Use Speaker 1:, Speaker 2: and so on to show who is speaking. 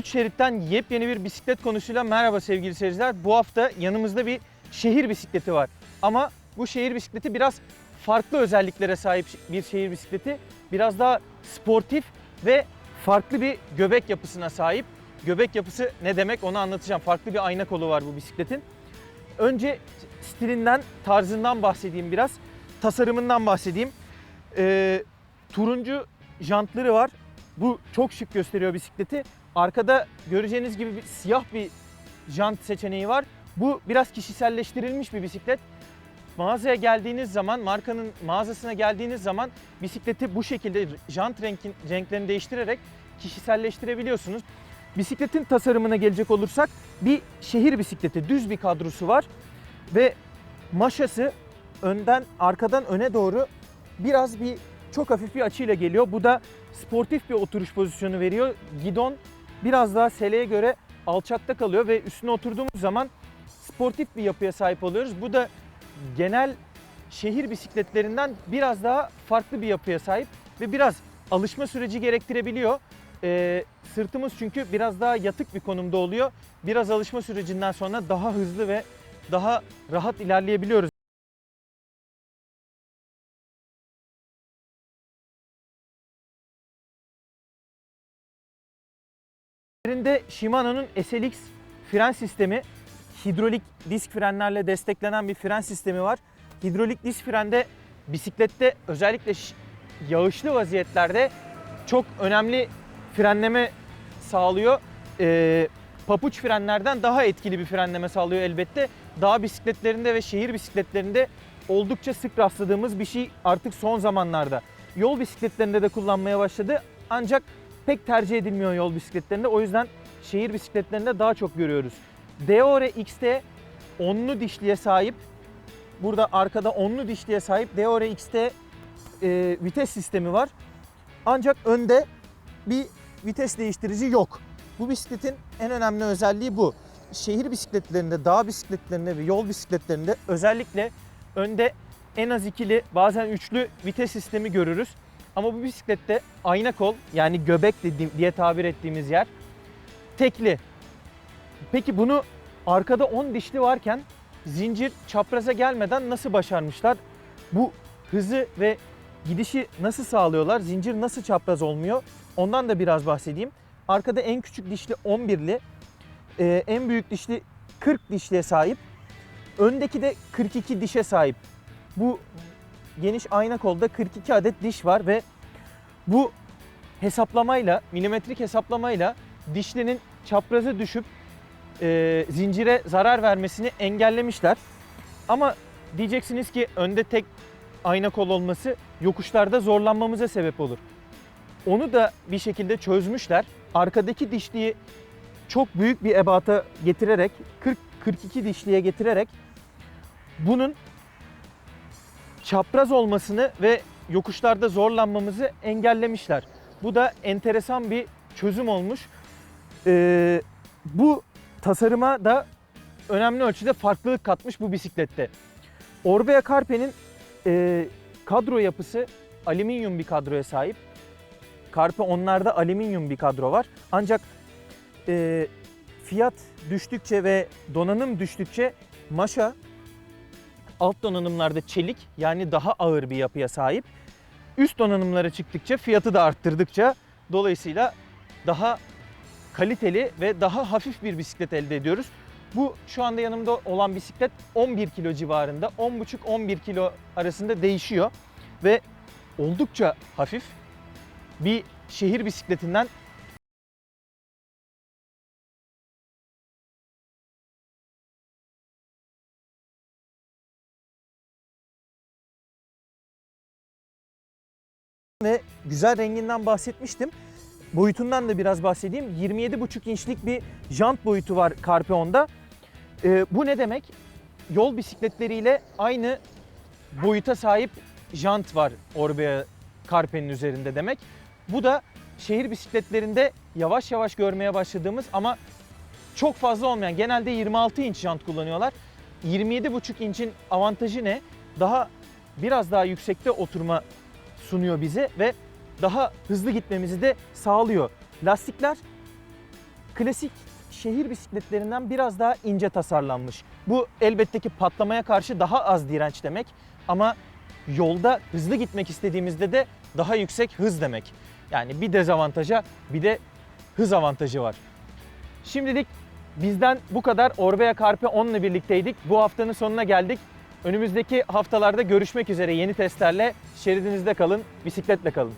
Speaker 1: 3 şeritten yepyeni bir bisiklet konusuyla merhaba sevgili seyirciler. Bu hafta yanımızda bir şehir bisikleti var. Ama bu şehir bisikleti biraz farklı özelliklere sahip bir şehir bisikleti. Biraz daha sportif ve farklı bir göbek yapısına sahip. Göbek yapısı ne demek onu anlatacağım. Farklı bir ayna kolu var bu bisikletin. Önce stilinden, tarzından bahsedeyim biraz. Tasarımından bahsedeyim. Ee, turuncu jantları var. Bu çok şık gösteriyor bisikleti. Arkada göreceğiniz gibi bir siyah bir jant seçeneği var. Bu biraz kişiselleştirilmiş bir bisiklet. Mağazaya geldiğiniz zaman, markanın mağazasına geldiğiniz zaman bisikleti bu şekilde jant renkin, renklerini değiştirerek kişiselleştirebiliyorsunuz. Bisikletin tasarımına gelecek olursak bir şehir bisikleti, düz bir kadrosu var ve maşası önden arkadan öne doğru biraz bir çok hafif bir açıyla geliyor. Bu da sportif bir oturuş pozisyonu veriyor. Gidon biraz daha seleye göre alçakta kalıyor ve üstüne oturduğumuz zaman sportif bir yapıya sahip oluyoruz. Bu da genel şehir bisikletlerinden biraz daha farklı bir yapıya sahip ve biraz alışma süreci gerektirebiliyor. Ee, sırtımız çünkü biraz daha yatık bir konumda oluyor. Biraz alışma sürecinden sonra daha hızlı ve daha rahat ilerleyebiliyoruz. Üzerinde Shimano'nun SLX fren sistemi, hidrolik disk frenlerle desteklenen bir fren sistemi var. Hidrolik disk frende bisiklette özellikle yağışlı vaziyetlerde çok önemli frenleme sağlıyor. Ee, papuç frenlerden daha etkili bir frenleme sağlıyor elbette. Dağ bisikletlerinde ve şehir bisikletlerinde oldukça sık rastladığımız bir şey artık son zamanlarda. Yol bisikletlerinde de kullanmaya başladı ancak pek tercih edilmiyor yol bisikletlerinde. O yüzden şehir bisikletlerinde daha çok görüyoruz. Deore XT onlu dişliye sahip. Burada arkada onlu dişliye sahip Deore XT e, vites sistemi var. Ancak önde bir vites değiştirici yok. Bu bisikletin en önemli özelliği bu. Şehir bisikletlerinde, dağ bisikletlerinde ve yol bisikletlerinde özellikle önde en az ikili bazen üçlü vites sistemi görürüz. Ama bu bisiklette ayna kol yani göbek diye tabir ettiğimiz yer tekli. Peki bunu arkada 10 dişli varken zincir çapraza gelmeden nasıl başarmışlar? Bu hızı ve gidişi nasıl sağlıyorlar? Zincir nasıl çapraz olmuyor? Ondan da biraz bahsedeyim. Arkada en küçük dişli 11'li, e, en büyük dişli 40 dişliye sahip. Öndeki de 42 dişe sahip. Bu geniş ayna kolda 42 adet diş var ve bu hesaplamayla, milimetrik hesaplamayla dişlinin çapraza düşüp e, zincire zarar vermesini engellemişler. Ama diyeceksiniz ki önde tek ayna kol olması yokuşlarda zorlanmamıza sebep olur. Onu da bir şekilde çözmüşler. Arkadaki dişliği çok büyük bir ebata getirerek 40-42 dişliğe getirerek bunun çapraz olmasını ve yokuşlarda zorlanmamızı engellemişler. Bu da enteresan bir çözüm olmuş. Ee, bu tasarıma da önemli ölçüde farklılık katmış bu bisiklette. Orbea Carpe'nin e, kadro yapısı alüminyum bir kadroya sahip. Carpe onlarda alüminyum bir kadro var. Ancak e, fiyat düştükçe ve donanım düştükçe Maşa alt donanımlarda çelik yani daha ağır bir yapıya sahip. Üst donanımlara çıktıkça fiyatı da arttırdıkça dolayısıyla daha kaliteli ve daha hafif bir bisiklet elde ediyoruz. Bu şu anda yanımda olan bisiklet 11 kilo civarında. 10,5-11 kilo arasında değişiyor ve oldukça hafif bir şehir bisikletinden ve güzel renginden bahsetmiştim. Boyutundan da biraz bahsedeyim. 27,5 inçlik bir jant boyutu var Carpe On'da. Ee, bu ne demek? Yol bisikletleriyle aynı boyuta sahip jant var Orbea Carpe'nin üzerinde demek. Bu da şehir bisikletlerinde yavaş yavaş görmeye başladığımız ama çok fazla olmayan genelde 26 inç jant kullanıyorlar. 27,5 inçin avantajı ne? Daha biraz daha yüksekte oturma sunuyor bize ve daha hızlı gitmemizi de sağlıyor. Lastikler klasik şehir bisikletlerinden biraz daha ince tasarlanmış. Bu elbette ki patlamaya karşı daha az direnç demek ama yolda hızlı gitmek istediğimizde de daha yüksek hız demek. Yani bir dezavantaja bir de hız avantajı var. Şimdilik bizden bu kadar Orbea Carpe 10 ile birlikteydik. Bu haftanın sonuna geldik. Önümüzdeki haftalarda görüşmek üzere yeni testlerle şeridinizde kalın, bisikletle kalın.